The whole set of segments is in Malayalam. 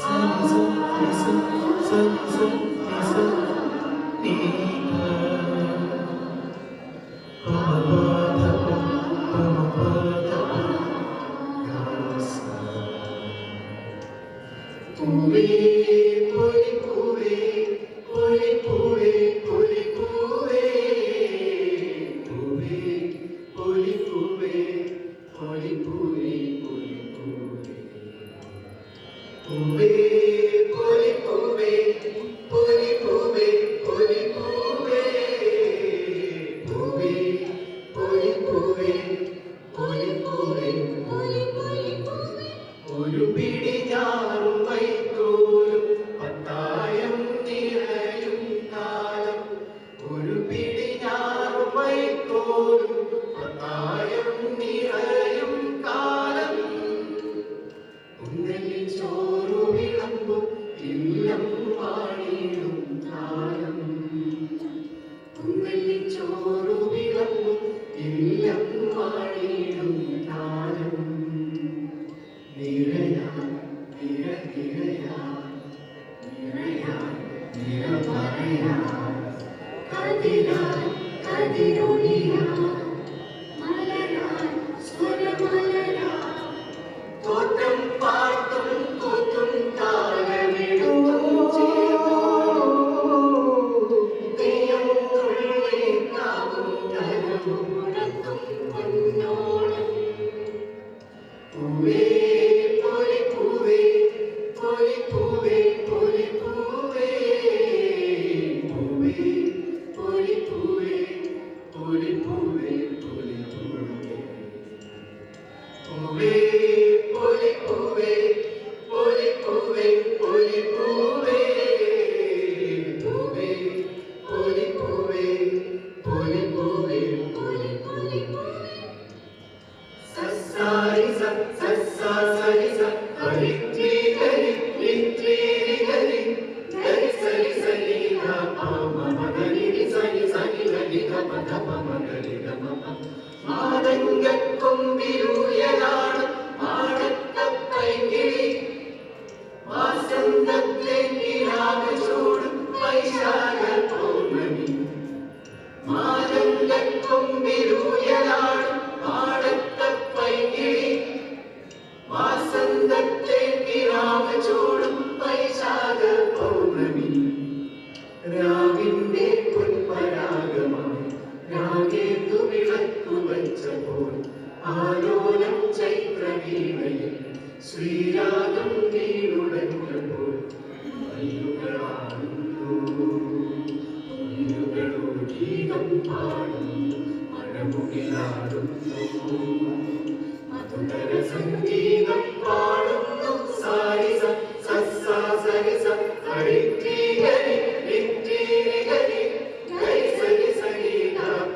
sun, sun, sun, sun, sun. Umbe, puri, umbe, puri. ചോറു വിളമ്പും തിന്നം പാടിയിടും താരം. കുന്നല്ലി ചോറു വിളമ്പും തിന്നം പാടിയിടും താരം. ശ്രീരാഗം കീഴുടക്കുമ്പോൾ ഗീതം പാടും മഴമുകിലാടുന്നു. മധുര സംഗീതം പാടുന്നു. സാരി സരി സരി ഗരി ഗരി ഗരി സരി സരി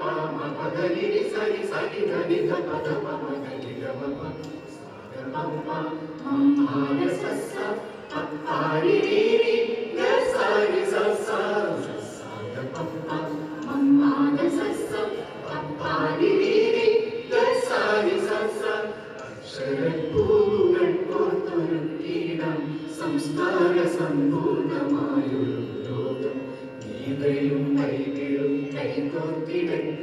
പാമ പദരി സരി സരി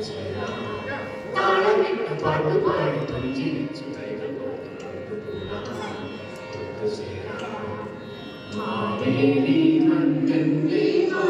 தஞ்சு தாளம் விட்டு பாட்டு பாடி தஞ்சு வச்சு கைகள் சேரா மாவேலி மங்கன் வேவா